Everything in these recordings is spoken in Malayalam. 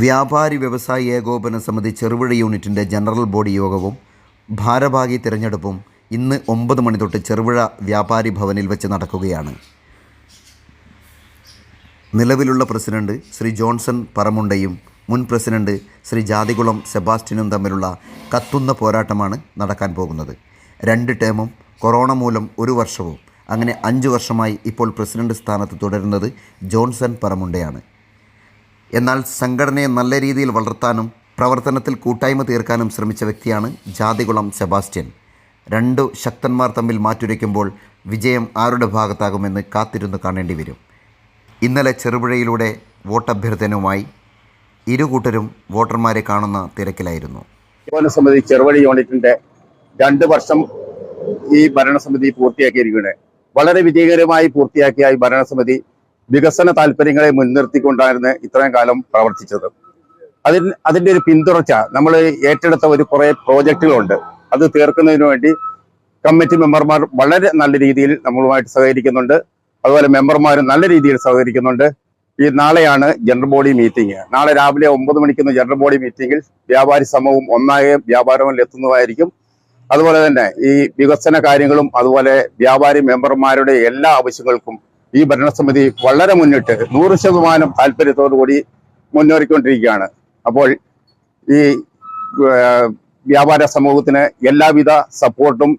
വ്യാപാരി വ്യവസായി ഏകോപന സമിതി ചെറുപുഴ യൂണിറ്റിന്റെ ജനറൽ ബോഡി യോഗവും ഭാരഭാഗി തിരഞ്ഞെടുപ്പും ഇന്ന് ഒമ്പത് മണി തൊട്ട് ചെറുപുഴ വ്യാപാരി ഭവനിൽ വെച്ച് നടക്കുകയാണ്. നിലവിലുള്ള പ്രസിഡന്റ് ശ്രീ ജോൺസൺ പറമുണ്ടയും മുൻ പ്രസിഡന്റ് ശ്രീ ജാതികുളം സെബാസ്റ്റ്യനും തമ്മിലുള്ള കത്തുന്ന പോരാട്ടമാണ് നടക്കാൻ പോകുന്നത്. രണ്ട് ടേമും കൊറോണ മൂലം ഒരു വർഷവും അങ്ങനെ അഞ്ച് വർഷമായി ഇപ്പോൾ പ്രസിഡന്റ് സ്ഥാനത്ത് തുടരുന്നത് ജോൺസൺ പറമുണ്ടയാണ്. എന്നാൽ സംഘടനയെ നല്ല രീതിയിൽ വളർത്താനും പ്രവർത്തനത്തിൽ കൂട്ടായ്മ തീർക്കാനും ശ്രമിച്ച വ്യക്തിയാണ് ജാതികുളം സെബാസ്റ്റ്യൻ. രണ്ടു ശക്തന്മാർ തമ്മിൽ മാറ്റുരയ്ക്കുമ്പോൾ വിജയം ആരുടെ ഭാഗത്താകുമെന്ന് കാത്തിരുന്ന് കാണേണ്ടി വരും. ഇന്നലെ ചെറുപുഴയിലൂടെ വോട്ടഭ്യർത്ഥനവുമായി ഇരു കൂട്ടരും വോട്ടർമാരെ കാണുന്ന തിരക്കിലായിരുന്നു. സമിതി ചെറുപുഴ യൂണിറ്റിന്റെ രണ്ട് വർഷം ഈ ഭരണസമിതി പൂർത്തിയാക്കിയിരിക്കുന്നത് വളരെ വിജയകരമായി പൂർത്തിയാക്കിയ ഈ ഭരണസമിതി വികസന താല്പര്യങ്ങളെ മുൻനിർത്തിക്കൊണ്ടായിരുന്നു ഇത്രയും കാലം പ്രവർത്തിച്ചത്. അതിന് അതിന്റെ ഒരു പിന്തുടർച്ച നമ്മൾ ഏറ്റെടുത്ത ഒരു കുറെ പ്രോജക്റ്റുകളുണ്ട്. അത് തീർക്കുന്നതിന് വേണ്ടി കമ്മിറ്റി മെമ്പർമാർ വളരെ നല്ല രീതിയിൽ നമ്മളുമായിട്ട് സഹകരിക്കുന്നുണ്ട്. അതുപോലെ മെമ്പർമാരും നല്ല രീതിയിൽ സഹകരിക്കുന്നുണ്ട്. ഈ നാളെയാണ് ജനറൽ ബോഡി മീറ്റിംഗ്. നാളെ രാവിലെ ഒമ്പത് മണിക്കുന്ന ജനറൽ ബോഡി മീറ്റിംഗിൽ വ്യാപാരി സമൂഹം ഒന്നാകെ വ്യാപാരങ്ങളിൽ എത്തുന്നതായിരിക്കും. അതുപോലെ തന്നെ ഈ വികസന കാര്യങ്ങളും അതുപോലെ വ്യാപാരി മെമ്പർമാരുടെ എല്ലാ ആവശ്യങ്ങൾക്കും ഈ ഭരണസമിതി വളരെ മുന്നിട്ട് നൂറ് ശതമാനം താല്പര്യത്തോടുകൂടി മുന്നേറിക്കൊണ്ടിരിക്കുകയാണ്. അപ്പോൾ ഈ വ്യാപാര സമൂഹത്തിന് എല്ലാവിധ സപ്പോർട്ടും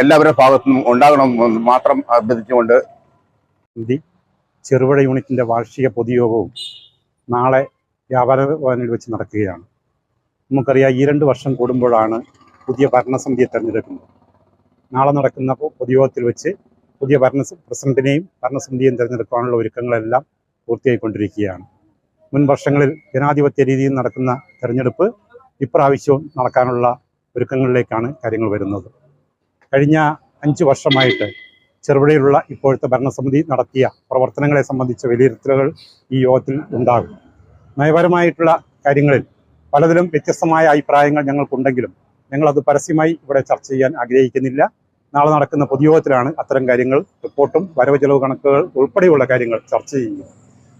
എല്ലാവരുടെ ഭാഗത്തുനിന്നും ഉണ്ടാകണമെന്ന് മാത്രം അഭ്യർത്ഥിച്ചുകൊണ്ട് ചെറുപുഴ യൂണിറ്റിന്റെ വാർഷിക പൊതുയോഗവും നാളെ വ്യാപാര ഭവനിൽ വെച്ച് നടക്കുകയാണ്. നമുക്കറിയാം ഈ രണ്ട് വർഷം കൂടുമ്പോഴാണ് പുതിയ ഭരണസമിതിയെ തെരഞ്ഞെടുക്കുന്നത്. നാളെ നടക്കുന്ന പൊതുയോഗത്തിൽ വെച്ച് പുതിയ ഭരണ പ്രസിഡന്റിനെയും ഭരണസമിതിയെയും തിരഞ്ഞെടുക്കാനുള്ള ഒരുക്കങ്ങളെല്ലാം പൂർത്തിയായിക്കൊണ്ടിരിക്കുകയാണ്. മുൻ വർഷങ്ങളിൽ ജനാധിപത്യ രീതിയിൽ നടക്കുന്ന തെരഞ്ഞെടുപ്പ് ഇപ്രാവശ്യവും നടക്കാനുള്ള ഒരുക്കങ്ങളിലേക്കാണ് കാര്യങ്ങൾ വരുന്നത്. കഴിഞ്ഞ അഞ്ച് വർഷമായിട്ട് ചെറുപുഴയിലുള്ള ഇപ്പോഴത്തെ ഭരണസമിതി നടത്തിയ പ്രവർത്തനങ്ങളെ സംബന്ധിച്ച വിലയിരുത്തലുകൾ ഈ യോഗത്തിൽ ഉണ്ടാകും. നയപരമായിട്ടുള്ള കാര്യങ്ങളിൽ പലതിലും വ്യത്യസ്തമായ അഭിപ്രായങ്ങൾ ഞങ്ങൾക്കുണ്ടെങ്കിലും ഞങ്ങളത് പരസ്യമായി ഇവിടെ ചർച്ച ചെയ്യാൻ ആഗ്രഹിക്കുന്നില്ല. നാളെ നടക്കുന്ന പൊതുയോഗത്തിലാണ് അത്തരം കാര്യങ്ങൾ റിപ്പോർട്ടും വരവ് ചെലവ് കണക്കുകൾ ഉൾപ്പെടെയുള്ള കാര്യങ്ങൾ ചർച്ച ചെയ്യുന്നത്.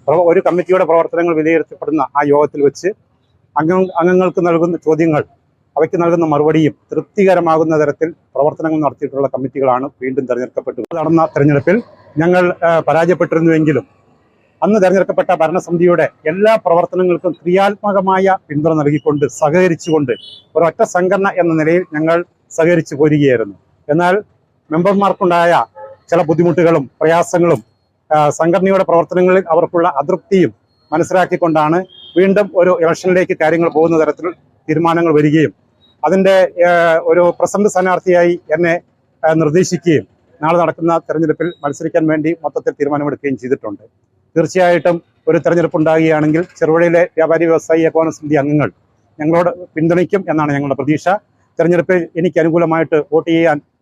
അപ്പോൾ ഒരു കമ്മിറ്റിയുടെ പ്രവർത്തനങ്ങൾ വിലയിരുത്തപ്പെടുന്ന ആ യോഗത്തിൽ വെച്ച് അംഗ അംഗങ്ങൾക്ക് നൽകുന്ന ചോദ്യങ്ങൾ അവയ്ക്ക് നൽകുന്ന മറുപടിയും തൃപ്തികരമാകുന്ന തരത്തിൽ പ്രവർത്തനങ്ങൾ നടത്തിയിട്ടുള്ള കമ്മിറ്റികളാണ് വീണ്ടും തെരഞ്ഞെടുക്കപ്പെട്ടു നടന്ന തെരഞ്ഞെടുപ്പിൽ ഞങ്ങൾ പരാജയപ്പെട്ടിരുന്നുവെങ്കിലും അന്ന് തെരഞ്ഞെടുക്കപ്പെട്ട ഭരണസമിതിയുടെ എല്ലാ പ്രവർത്തനങ്ങൾക്കും ക്രിയാത്മകമായ പിന്തുണ നൽകിക്കൊണ്ട് സഹകരിച്ചുകൊണ്ട് ഒരൊറ്റ സംഘടന എന്ന നിലയിൽ ഞങ്ങൾ സഹകരിച്ചു പോരുകയായിരുന്നു. എന്നാൽ മെമ്പർമാർക്കുണ്ടായ ചില ബുദ്ധിമുട്ടുകളും പ്രയാസങ്ങളും സംഘടനയുടെ പ്രവർത്തനങ്ങളിൽ അവർക്കുള്ള അതൃപ്തിയും മനസ്സിലാക്കിക്കൊണ്ടാണ് വീണ്ടും ഒരു ഇലക്ഷനിലേക്ക് കാര്യങ്ങൾ പോകുന്ന തരത്തിൽ തീരുമാനങ്ങൾ വരികയും അതിന്റെ ഒരു പ്രസിഡന്റ് സ്ഥാനാർത്ഥിയായി എന്നെ നിർദ്ദേശിക്കുകയും നാളെ നടക്കുന്ന തെരഞ്ഞെടുപ്പിൽ മത്സരിക്കാൻ വേണ്ടി മൊത്തത്തിൽ തീരുമാനമെടുക്കുകയും ചെയ്തിട്ടുണ്ട്. തീർച്ചയായിട്ടും ഒരു തെരഞ്ഞെടുപ്പ് ഉണ്ടാകുകയാണെങ്കിൽ ചെറുപുഴയിലെ വ്യാപാരി വ്യവസായി ഏകോപന സമിതി അംഗങ്ങൾ ഞങ്ങളോട് പിന്തുണയ്ക്കും എന്നാണ് ഞങ്ങളുടെ പ്രതീക്ഷ. തെരഞ്ഞെടുപ്പിൽ എനിക്ക് അനുകൂലമായിട്ട് വോട്ട് ചെയ്യാൻ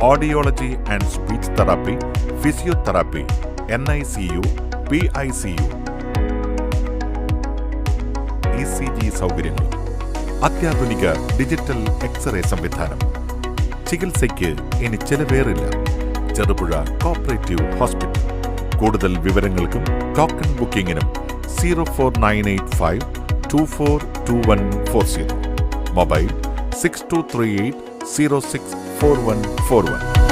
audiology and speech therapy physiotherapy N I C U P I C U E C G സൗകര്യങ്ങൾ. അത്യാധുനിക ഡിജിറ്റൽ എക്സ്റേ സംവിധാനം. ചികിത്സയ്ക്ക് ഇനി ചെലവേറില്ല. ചെറുപുഴ കോപ്പറേറ്റീവ് ഹോസ്പിറ്റൽ കൂടുതൽ വിവരങ്ങൾക്കും token ബുക്കിംഗിനും zero four nine eight five two four two one four zero mobile six two three eight 064141